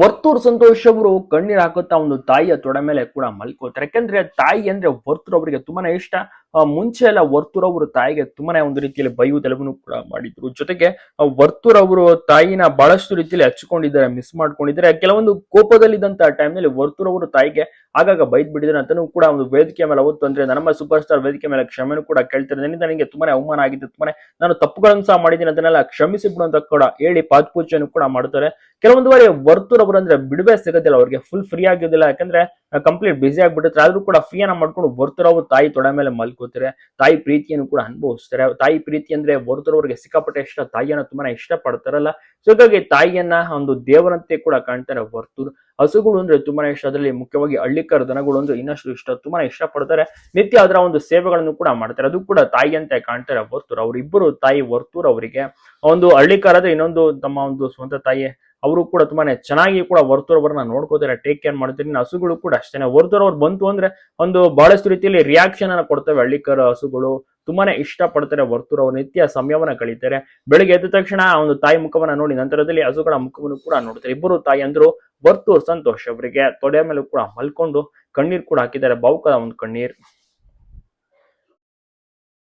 ವರ್ತೂರ್ ಸಂತೋಷ್ ಅವರು ಕಣ್ಣೀರ್ ಹಾಕುತ್ತಾ ಒಂದು ತಾಯಿಯ ತೊಡೆ ಮೇಲೆ ಕೂಡ ಮಲ್ಕೋತಾರೆ. ಯಾಕಂದ್ರೆ ತಾಯಿ ಅಂದ್ರೆ ವರ್ತೂರ್ ಅವರಿಗೆ ತುಂಬಾನೇ ಇಷ್ಟ. ಮುಂಚೆ ಎಲ್ಲ ವರ್ತೂರ್ ಅವರು ತಾಯಿಗೆ ತುಂಬಾನೇ ಒಂದು ರೀತಿಯಲ್ಲಿ ಬೈಯುವುದೆಲ್ಲವನ್ನೂ ಕೂಡ ಮಾಡಿದ್ರು. ಜೊತೆಗೆ ವರ್ತೂರ್ ಅವರು ತಾಯಿನ ಬಹಳಷ್ಟು ರೀತಿಯಲ್ಲಿ ಹಚ್ಕೊಂಡಿದ್ದಾರೆ ಮಿಸ್ ಮಾಡ್ಕೊಂಡಿದ್ದಾರೆ. ಕೆಲವೊಂದು ಕೋಪದಲ್ಲಿದ್ದಂತ ಟೈಮ್ನಲ್ಲಿ ವರ್ತೂರ್ ಅವರು ತಾಯಿಗೆ ಆಗಾಗ ಬೈದ್ ಬಿಟ್ಟಿದ್ದಾರೆ ಅಂತಾನೂ ಕೂಡ ಒಂದು ವೇದಿಕೆ ಮೇಲೆ ಅವತ್ತು ಅಂದ್ರೆ ನಮ್ಮ ಸೂಪರ್ ಸ್ಟಾರ್ ವೇದಿಕೆ ಮೇಲೆ ಕ್ಷಮೆನೂ ಕೂಡ ಕೇಳ್ತಾರೆ ನನಗೆ ತುಂಬಾನೇ ಅವಮಾನ ಆಗಿದೆ, ತುಂಬಾನೇ ನಾನು ತಪ್ಪುಗಳನ್ನು ಸಹ ಮಾಡಿದ್ದೀನಿ ಅದನ್ನೆಲ್ಲ ಕ್ಷಮಿಸಿ ಬಿಡು ಅಂತ ಕೂಡ ಹೇಳಿ ಪಾದಪೂಜೆಯನ್ನು ಕೂಡ ಮಾಡ್ತಾರೆ. ಕೆಲವೊಂದು ಬಾರಿ ವರ್ತೂರ್ ಅವರು ಅಂದ್ರೆ ಬಿಡುವೆ ಸಿಗೋದಿಲ್ಲ, ಅವ್ರಿಗೆ ಫುಲ್ ಫ್ರೀ ಆಗಿರೋದಿಲ್ಲ. ಯಾಕಂದ್ರೆ ಕಂಪ್ಲೀಟ್ ಬ್ಯುಸಿ ಆಗ್ಬಿಟ್ಟಿರ್ತಾರೆ ಆದ್ರೂ ಕೂಡ ಫ್ರೀ ಅನ್ನ ಮಾಡ್ಕೊಂಡು ಬರ್ತಿರೋ ತಾಯಿ ತೊಡೆ ಮೇಲೆ ಮಲ್ಕೋತಾರೆ. ತಾಯಿ ಪ್ರೀತಿಯನ್ನು ಕೂಡ ಅನುಭವಿಸ್ತಾರೆ. ತಾಯಿ ಪ್ರೀತಿ ಅಂದ್ರೆ ಬರ್ತಿರೋರಿಗೆ ಸಿಕ್ಕಾಪಟ್ಟೆ ಇಷ್ಟ, ತಾಯಿಯನ್ನ ತುಂಬಾನೇ ಇಷ್ಟ ಪಡ್ತಾರಲ್ಲ ಸೊ ಹಾಗಾಗಿ ತಾಯಿಯನ್ನ ಒಂದು ದೇವರಂತೆ ಕೂಡ ಕಾಣ್ತಾರೆ ವರ್ತೂರ್. ಹಸುಗಳು ಅಂದ್ರೆ ತುಂಬಾನೇ ಇಷ್ಟ. ಅದರಲ್ಲಿ ಮುಖ್ಯವಾಗಿ ಹಳ್ಳಿಕರ ದನಗಳು ಅಂದ್ರೆ ಇನ್ನಷ್ಟು ಇಷ್ಟ, ತುಂಬಾನೇ ಇಷ್ಟ ಪಡ್ತಾರೆ ನಿತ್ಯ ಅದರ ಒಂದು ಸೇವೆಗಳನ್ನು ಕೂಡ ಮಾಡ್ತಾರೆ. ಅದು ಕೂಡ ತಾಯಿಯಂತೆ ಕಾಣ್ತಾರೆ ವರ್ತೂರ್. ಅವರಿಬ್ಬರು ತಾಯಿ ಬರ್ತೂರ್ ಅವರಿಗೆ. ಒಂದು ಹಳ್ಳಿಕರ ಇನ್ನೊಂದು ತಮ್ಮ ಒಂದು ಸ್ವಂತ ತಾಯಿ ಅವರು ಕೂಡ ತುಂಬಾನೇ ಚೆನ್ನಾಗಿ ಕೂಡ ವರ್ತೂರವರನ್ನ ನೋಡ್ಕೋತಾರೆ ಟೇಕ್ ಕೇರ್ ಮಾಡ್ತಾರೆ. ಇನ್ನು ಹಸುಗಳು ಕೂಡ ಅಷ್ಟೇ ವರ್ತೂರ್ ಬಂತು ಅಂದ್ರೆ ಒಂದು ಬಹಳಷ್ಟು ರೀತಿಯಲ್ಲಿ ರಿಯಾಕ್ಷನ್ ಅನ್ನ ಕೊಡ್ತವೆ. ಹಳ್ಳಿಕರ ಹಸುಗಳು ತುಂಬಾನೇ ಇಷ್ಟಪಡ್ತಾರೆ ಪಡ್ತಾರೆ ನಿತ್ಯ ಸಮಯವನ್ನ ಕಳೀತಾರೆ. ಬೆಳಿಗ್ಗೆ ಎದ್ದ ತಕ್ಷಣ ಒಂದು ತಾಯಿ ಮುಖವನ್ನ ನೋಡಿ ನಂತರದಲ್ಲಿ ಹಸುಗಳ ಮುಖವನ್ನು ಕೂಡ ನೋಡ್ತಾರೆ. ಇಬ್ಬರು ತಾಯಿ ಅಂದ್ರು ವರ್ತೂರ್ ಸಂತೋಷ್ ಅವರಿಗೆ. ತೊಡೆಯ ಮೇಲೆ ಕೂಡ ಮಲ್ಕೊಂಡು ಕಣ್ಣೀರ್ ಕೂಡ ಹಾಕಿದ್ದಾರೆ. ಬಾವುಕದ ಒಂದು ಕಣ್ಣೀರ್.